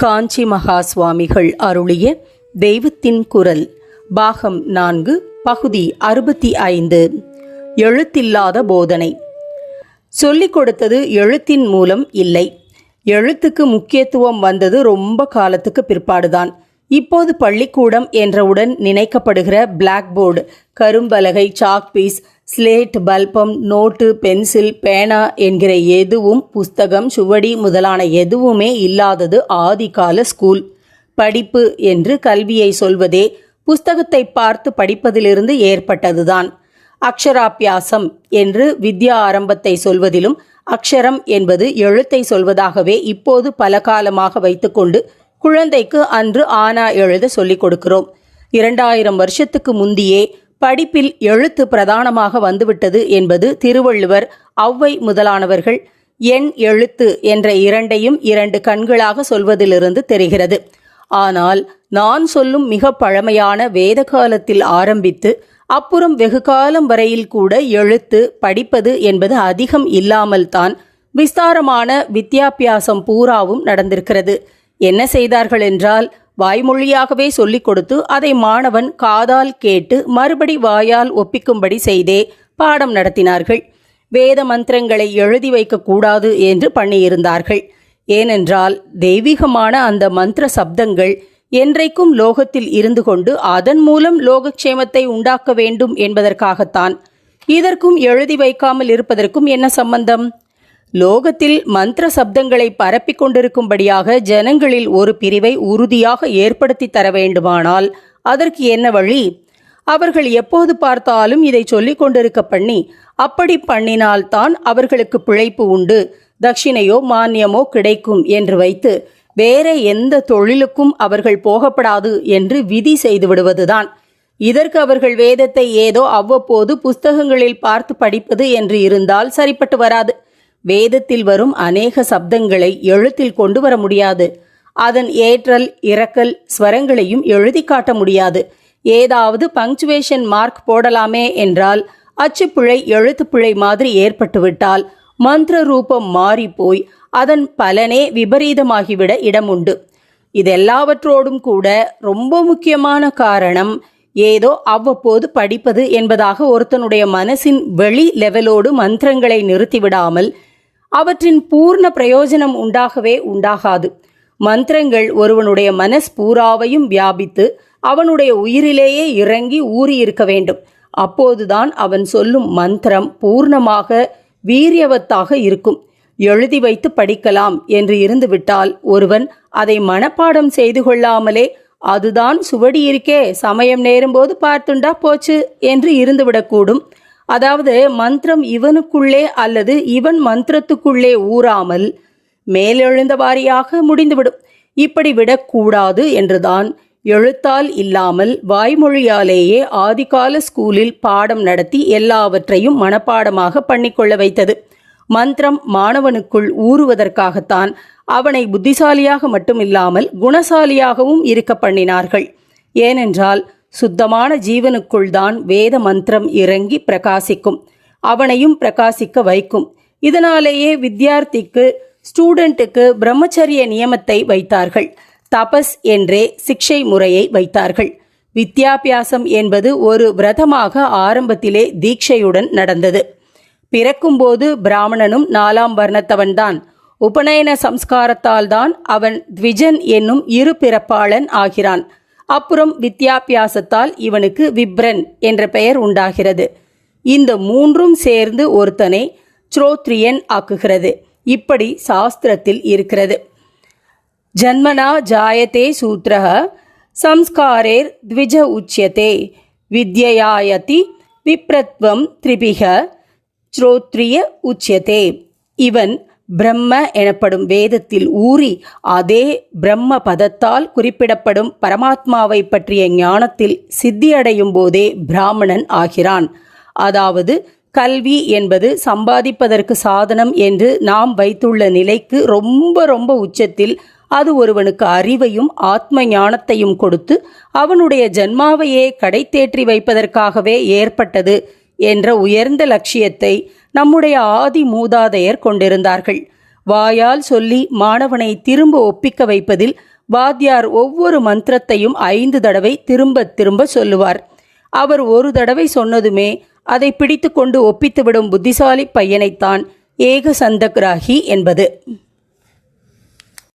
காஞ்சி மகா சுவாமிகள் அருளிய தெய்வத்தின் குரல் பாகம் நான்கு பகுதி அறுபத்தி ஐந்து. எழுத்தில்லாத போதனை. சொல்லிக் கொடுத்தது எழுத்தின் மூலம் இல்லை. எழுத்துக்கு முக்கியத்துவம் வந்தது ரொம்ப காலத்துக்கு பிற்பாடுதான். இப்போது பள்ளிக்கூடம் என்றவுடன் நினைக்கப்படுகிற பிளாக் போர்டு கரும்பலகை சாக்பீஸ் ஸ்லேட் பல்பம் நோட்டு பென்சில் பேனா என்கிற எதுவும் புஸ்தகம் சுவடி முதலான எதுவுமே இல்லாதது ஆதிகால ஸ்கூல் படிப்பு என்று கல்வியை சொல்வதே புஸ்தகத்தை பார்த்து படிப்பதிலிருந்து ஏற்பட்டதுதான். அக்ஷராபியாசம் என்று வித்யா ஆரம்பத்தை சொல்வதிலும் அக்ஷரம் என்பது எழுத்தை சொல்வதாகவே இப்போது பல காலமாக வைத்துக்கொண்டு குழந்தைக்கு அன்று ஆனா எழுத சொல்லிக் கொடுக்கிறோம். இரண்டாயிரம் வருஷத்துக்கு முந்தியே படிப்பில் எழுத்து பிரதானமாக வந்துவிட்டது என்பது திருவள்ளுவர் ஔவை முதலானவர்கள் எண் எழுத்து என்ற இரண்டையும் இரண்டு கண்களாக சொல்வதிலிருந்து தெரிகிறது. ஆனால் நான் சொல்லும் மிக பழமையான வேத காலத்தில் ஆரம்பித்து அப்புறம் வெகு காலம் வரையில் கூட எழுத்து படிப்பது என்பது அதிகம் இல்லாமல் தான் விஸ்தாரமான வித்யாபியாசம் பூராவும் நடந்திருக்கிறது. என்ன செய்தார்கள் என்றால் வாய்மொழியாகவே சொல்லிக் கொடுத்து அதை மாணவன் காதால் கேட்டு மறுபடி வாயால் ஒப்பிக்கும்படி செய்தே பாடம் நடத்தினார்கள். வேத மந்திரங்களை எழுதி வைக்கக்கூடாது என்று பண்ணியிருந்தார்கள். ஏனென்றால் தெய்வீகமான அந்த மந்திர சப்தங்கள் என்றைக்கும் லோகத்தில் இருந்து கொண்டு அதன் மூலம் லோகக்ஷேமத்தை உண்டாக்க வேண்டும் என்பதற்காகத்தான். இதற்கும் எழுதி வைக்காமல் இருப்பதற்கும் என்ன சம்பந்தம்? லோகத்தில் மந்திர சப்தங்களை பரப்பிக் கொண்டிருக்கும்படியாக ஜனங்களில் ஒரு பிரிவை உறுதியாக ஏற்படுத்தி தர வேண்டுமானால் அதற்கு என்ன வழி? அவர்கள் எப்போது பார்த்தாலும் இதை சொல்லிக் கொண்டிருக்க பண்ணி அப்படி பண்ணினால்தான் அவர்களுக்கு பிழைப்பு உண்டு. தட்சிணையோ மானியமோ கிடைக்கும் என்று வைத்து வேற எந்த தொழிலுக்கும் அவர்கள் போகப்படாது என்று விதி செய்து விடுவதுதான். இதற்கு அவர்கள் வேதத்தை ஏதோ அவ்வப்போது புஸ்தகங்களில் பார்த்து படிப்பது என்று இருந்தால் சரிப்பட்டு வராது. வேதத்தில் வரும் அநேக சப்தங்களை எழுத்தில் கொண்டு வர முடியாது. அதன் ஏற்றல் இறக்கல் ஸ்வரங்களையும் எழுதி காட்ட முடியாது. ஏதாவது பங்க்சுவேஷன் மார்க் போடலாமே என்றால் அச்சுப்பிழை எழுத்துப்பிழை மாதிரி ஏற்பட்டுவிட்டால் மந்திர ரூபம் மாறி போய் அதன் பலனே விபரீதமாகிவிட இடமுண்டு. இதெல்லாவற்றோடும் கூட ரொம்ப முக்கியமான காரணம் ஏதோ அவ்வப்போது படிப்பது என்பதாக ஒருத்தனுடைய மனசின் வெளி லெவலோடு மந்திரங்களை நிறுத்திவிடாமல் அவற்றின் பூர்ண பிரயோஜனம் உண்டாகவே உண்டாகாது. மந்திரங்கள் ஒருவனுடைய மனஸ் பூராவையும் வியாபித்து அவனுடைய உயிரிலேயே இறங்கி ஊறியிருக்க வேண்டும். அப்போதுதான் அவன் சொல்லும் மந்திரம் பூர்ணமாக வீரியவத்தாக இருக்கும். எழுதி வைத்து படிக்கலாம் என்று இருந்துவிட்டால் ஒருவன் அதை மனப்பாடம் செய்து கொள்ளாமலே அதுதான் சுவடி இருக்கே சமயம் நேரும்போது பார்த்துண்டா போச்சு என்று இருந்துவிடக்கூடும். அதாவது மந்திரம் இவனுக்குள்ளே அல்லது இவன் மந்திரத்துக்குள்ளே ஊறாமல் மேலெழுந்த வாரியாக முடிந்துவிடும். இப்படி விடக்கூடாது என்றுதான் எழுத்தால் இல்லாமல் வாய்மொழியாலேயே ஆதிகால ஸ்கூலில் பாடம் நடத்தி எல்லாவற்றையும் மனப்பாடமாக பண்ணிக்கொள்ள வைத்தது. மந்திரம் மாணவனுக்குள் ஊறுவதற்காகத்தான் அவனை புத்திசாலியாக மட்டுமில்லாமல் குணசாலியாகவும் இருக்க பண்ணினார்கள். ஏனென்றால் சுத்தமான ஜீவனுக்குள் தான் வேத மந்திரம் இறங்கி பிரகாசிக்கும். அவனையும் பிரகாசிக்க வைக்கும். இதனாலேயே வித்யார்த்திக்கு ஸ்டூடெண்ட்டுக்கு பிரம்மச்சரிய நியமத்தை வைத்தார்கள். தபஸ் என்றே சிக்ஷை முறையை வைத்தார்கள். வித்யாபியாசம் என்பது ஒரு விரதமாக ஆரம்பத்திலே தீட்சையுடன் நடந்தது. பிறக்கும்போது பிராமணனும் நாலாம் வர்ணத்தவன்தான். உபநயன சம்ஸ்காரத்தால் தான் அவன் த்விஜன் என்னும் இரு பிறப்பாளன் ஆகிறான். அப்புறம் வித்யாபியாசத்தால் இவனுக்கு விப்ரன் என்ற பெயர் உண்டாகிறது. இந்த மூன்றும் சேர்ந்து ஒருத்தனை ஸ்ரோத்ரியன் ஆக்குகிறது. இப்படி சாஸ்திரத்தில் இருக்கிறது. ஜன்மனா ஜாயத்தே சூத்ரக சம்ஸ்காரேர் த்விஜ உச்சியதே வித்யாயதி விப்ரத்வம் திரிபிக ஸ்ரோத்ரிய உச்சியதே. இவன் பிரம்ம எனப்படும் வேதத்தில் ஊறி அதே பிரம்ம பதத்தால் குறிப்பிடப்படும் பரமாத்மாவை பற்றிய ஞானத்தில் சித்தியடையும் போதே பிராமணன் ஆகிறான். அதாவது கல்வி என்பது சம்பாதிப்பதற்கு சாதனம் என்று நாம் வைத்துள்ள நிலைக்கு ரொம்ப ரொம்ப உச்சத்தில் அது ஒருவனுக்கு அறிவையும் ஆத்ம ஞானத்தையும் கொடுத்து அவனுடைய ஜன்மாவையே கடை தேற்றி வைப்பதற்காகவே ஏற்பட்டது. என்ற உயர்ந்த லட்சியத்தை நம்முடைய ஆதி மூதாதையர் கொண்டிருந்தார்கள். வாயால் சொல்லி மாணவனை திரும்ப ஒப்பிக்க வைப்பதில் வாத்தியார் ஒவ்வொரு மந்திரத்தையும் ஐந்து தடவை திரும்ப திரும்ப சொல்லுவார். அவர் ஒரு தடவை சொன்னதுமே அதை பிடித்து கொண்டு ஒப்பித்துவிடும் புத்திசாலி பையனைத்தான் ஏக சந்தக்ராகி என்பது.